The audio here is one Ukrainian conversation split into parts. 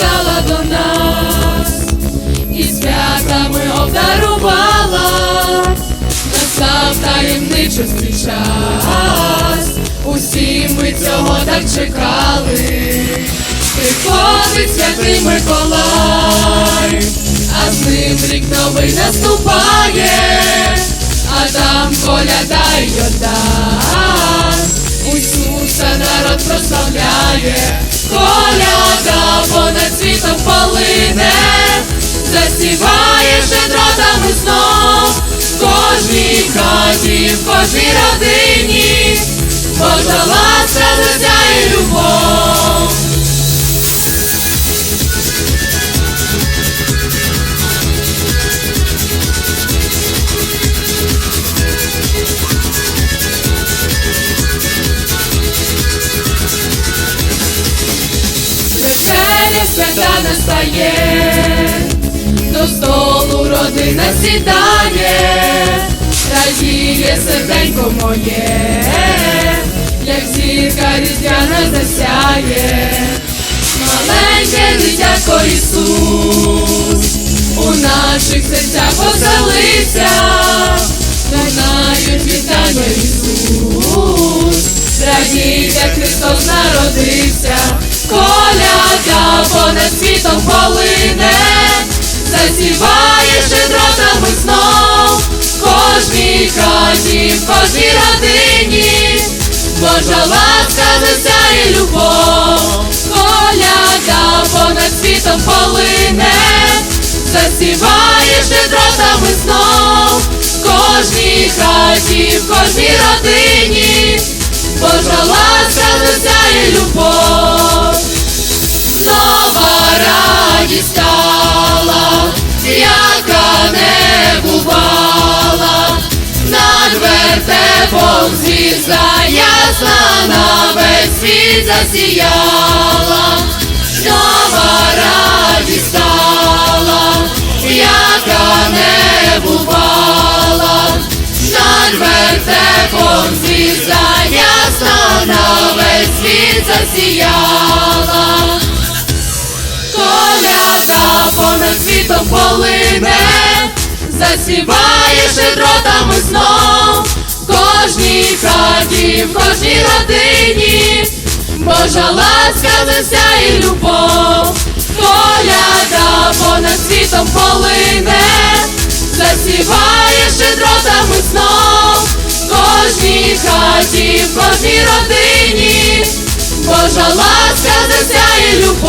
завітала до нас, і святами обдарувала, настав таємничий час, усі ми цього так чекали, приходить святий Миколай, а з ним рік новий наступає, а там коляда й. Ісуса народ прославляє, коляда понад світом полине, засіває щедротами знов, в кожній хаті, в кожній родині, свята настає, до столу родина сідає, радіє серденько моє, як зірка різдвяна засяє, маленьке дитятко Ісус, у наших серцях поселився, світом полине, засіває щедротами знов, в кожній хаті, в кожній родині, Божа ласка, засяє любов, коляда понад світом полине, засіває щедротами знов, в кожній хаті, в кожній родині, Божа ласка, засяє любов, вертепом звізда ясна на весь світ засіяла, нова радість стала, яка не бувала, над вертепом звізда ясна на весь світ засіяла. Коляда понад світом полине, засіває щедротами знов, в кожній в кожній родині, Божа ласка, засяє любов, коляда понад світом полине, засіває щедротами знов, в кожній хаті, в кожній родині, Божа ласка, засяє любов.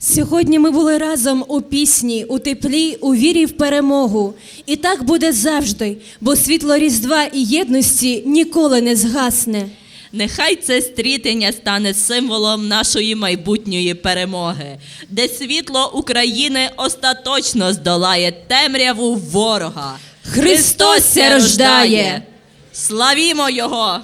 Сьогодні ми були разом у пісні, у теплі, у вірі в перемогу. І так буде завжди, бо світло Різдва і єдності ніколи не згасне. Нехай це стрітення стане символом нашої майбутньої перемоги, де світло України остаточно здолає темряву ворога. Христос рождає! Славімо Його!